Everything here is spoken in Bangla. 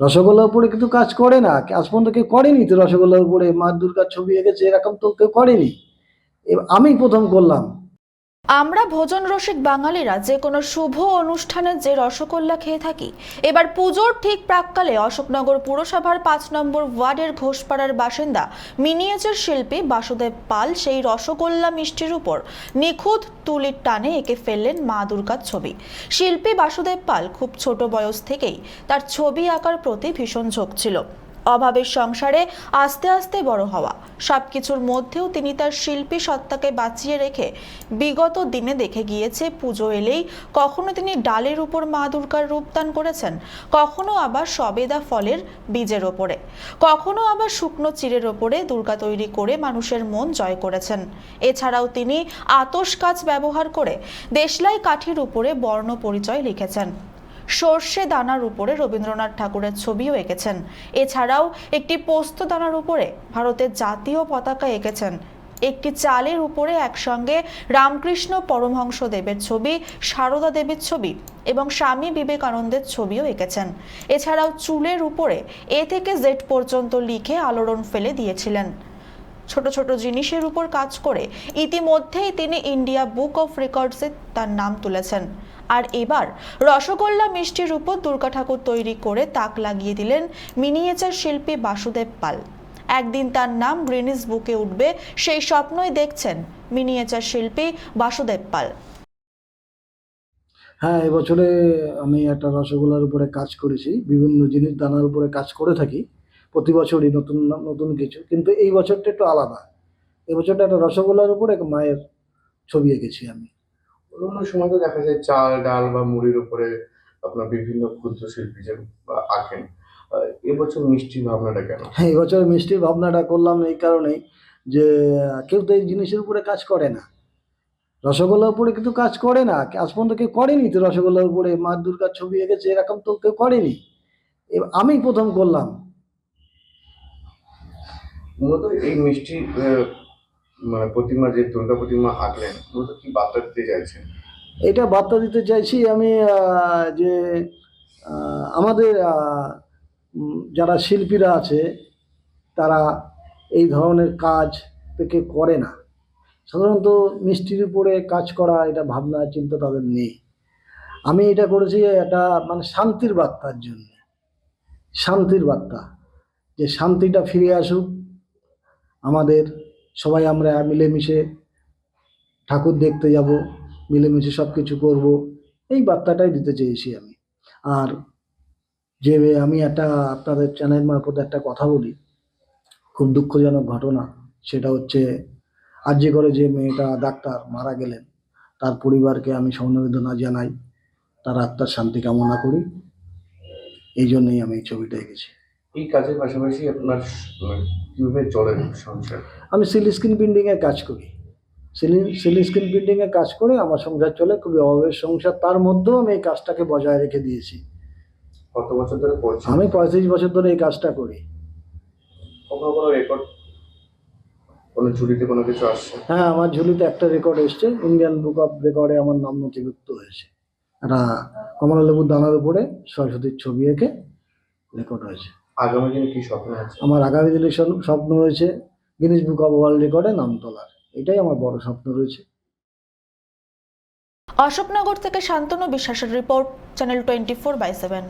রসগোল্লার উপরে কিন্তু কাজ করে না। আজ পর্যন্ত কেউ করেনি তো রসগোল্লার উপরে। মা দুর্গার ছবি এঁকেছে, এরকম তো কেউ করেনি। আমি প্রথম করলাম। আমরা ভোজন রসিক বাঙালিরা যে কোনো শুভ অনুষ্ঠানে যে রসগোল্লা খেয়ে থাকি, এবার পুজোর ঠিক প্রাককালে অশোকনগর পুরসভার পাঁচ নম্বর ওয়ার্ডের ঘোষপাড়ার বাসিন্দা মিনিয়েচার শিল্পী বাসুদেব পাল সেই রসগোল্লা মিষ্টির উপর নিখুঁত তুলির টানে এঁকে ফেললেন মা দুর্গার ছবি। শিল্পী বাসুদেব পাল খুব ছোট বয়স থেকেই তার ছবি আঁকার প্রতি ভীষণ ঝোঁক ছিল। অভাবের সংসারে আস্তে আস্তে বড় হওয়া। সবকিছুর মধ্যেও তিনি তার শিল্পী সত্তাকে বাঁচিয়ে রেখে বিগত দিনে দেখে গিয়েছে, পুজো এলেই কখনো তিনি ডালের উপর মা দুর্গার রূপদান করেছেন, কখনো আবার সবেদা ফলের বীজের ওপরে। কখনো আবার শুকনো চিরের ওপরে দুর্গা তৈরি করে মানুষের মন জয় করেছেন। এছাড়াও তিনি আতস কাজ ব্যবহার করে দেশলাই কাঠির উপরে বর্ণ পরিচয় লিখেছেন। সর্ষে দানার উপরে রবীন্দ্রনাথ ঠাকুরের ছবিও এঁকেছেন। এছাড়াও একটি পোস্ত দানার উপরে ভারতের জাতীয় পতাকা এঁকেছেন। একটি চালের উপরে একসঙ্গে রামকৃষ্ণ পরমহংস দেবের ছবি, সারদা দেবীর ছবি এবং স্বামী বিবেকানন্দের ছবিও এঁকেছেন। এছাড়াও চুলের উপরে এ থেকে জেড পর্যন্ত লিখে আলোড়ন ফেলে দিয়েছিলেন। ছোট ছোট জিনিসের উপর কাজ করে ইতিমধ্যেই তিনি ইন্ডিয়া বুক অফ রেকর্ডসে তার নাম তুলেছেন। আর এবার রসগোল্লা মিষ্টির উপর দুর্গা ঠাকুর তৈরি করে তাক লাগিয়ে দিলেন মিনিয়েচার শিল্পী বাসুদেব পাল। একদিন তার নাম গ্রিনিস বুকে উঠবে, সেই স্বপ্নই দেখছেন মিনিয়েচার শিল্পী বাসুদেব পাল। হ্যাঁ এবছরে আমি একটা রসগোল্লার উপরে কাজ করেছি, বিভিন্ন জিনিস দানার উপরে কাজ করে থাকি, প্রতি বছরই নতুন নতুন কিছু, কিন্তু এই বছরটা একটু আলাদা। এবছরটা একটা রসগোল্লার উপরে এক মায়ের ছবি এঁকেছি আমি। অন্য সময় তো দেখা যায় চাল ডাল বা মুড়ির উপরে আপনার বিভিন্ন ক্ষুদ্র শিল্পী যে আঁকেন। এবছর মিষ্টির ভাবনাটা কেন হ্যাঁ এই বছর মিষ্টির ভাবনাটা করলাম এই কারণেই যে কেউ তো এই জিনিসের উপরে কাজ করে না। রসগোল্লার উপরে কিন্তু কাজ করে না। আজ পর্যন্ত কেউ করেনি তো রসগোল্লার উপরে। মা দুর্গার ছবি এঁকেছে এরকম তো কেউ করেনি। আমি প্রথম করলাম। মূলত এই মিষ্টি মানে প্রতিমা যে দুর্গা প্রতিমা আঁকলেন কি বার্তা দিতে চাইছেন? এটা বার্তা দিতে চাইছি আমি যে আমাদের যারা শিল্পীরা আছে, তারা এই ধরনের কাজ থেকে করে না। সাধারণত মিষ্টির উপরে কাজ করা, এটা ভাবনা, চিন্তা তাদের নেই। আমি এটা করেছি এটা মানে শান্তির বার্তার জন্য। শান্তির বার্তা। যে শান্তিটা ফিরে আসুক, আমাদের সবাই আমরা মিলেমিশে ঠাকুর দেখতে যাব, মিলেমিশে সব কিছু করব। এই বার্তাটাই দিতে চেয়েছি আমি। আর যে আমি একটা আপনাদের চ্যানেল মারফত একটা কথা বলি, খুব দুঃখজনক ঘটনা, সেটা হচ্ছে আর যে করে যে মেয়েটা ডাক্তার মারা গেলেন, তার পরিবারকে আমি সমবেদনা জানাই, তার আত্মার শান্তি কামনা করি। এই জন্যই আমি এই ছবিটা এঁকেছি। এই কাজের পাশাপাশি আপনার মানে, কীভাবে চলেন সংসার? আমি সিল স্ক্রিন প্রিন্টিংয়ে কাজ করি। সিলিং সিল স্ক্রিন প্রিন্টিংয়ে কাজ করে আমার সংসার চলে খুবই অভাবের সংসার। তার মধ্যেও আমি এই কাজটাকে বজায় রেখে দিয়েছি। কত বছর ধরে করছেন? আমি পঁয়ত্রিশ বছর ধরে এই কাজটা করি। কখনো কোনো রেকর্ড কোনো ঝুড়িতে কোনো কিছু আসছে? হ্যাঁ আমার ঝুলিতে একটা রেকর্ড এসছে। ইন্ডিয়ান বুক অফ রেকর্ডে আমার নাম নথিভুক্ত হয়েছে। একটা কমলা লেবুর দানার উপরে সরস্বতীর ছবি এঁকে রেকর্ড হয়েছে। আগামী দিনে কি স্বপ্ন আছে? আমার আগামী দিনের স্বপ্ন- রয়েছে গিনিস বুক অব ওয়ার্ল্ড রেকর্ডে নাম তোলার। এটাই আমার বড় স্বপ্ন রয়েছে। অশোকনগর থেকে শান্তনু বিশ্বাসের report channel twenty four by seven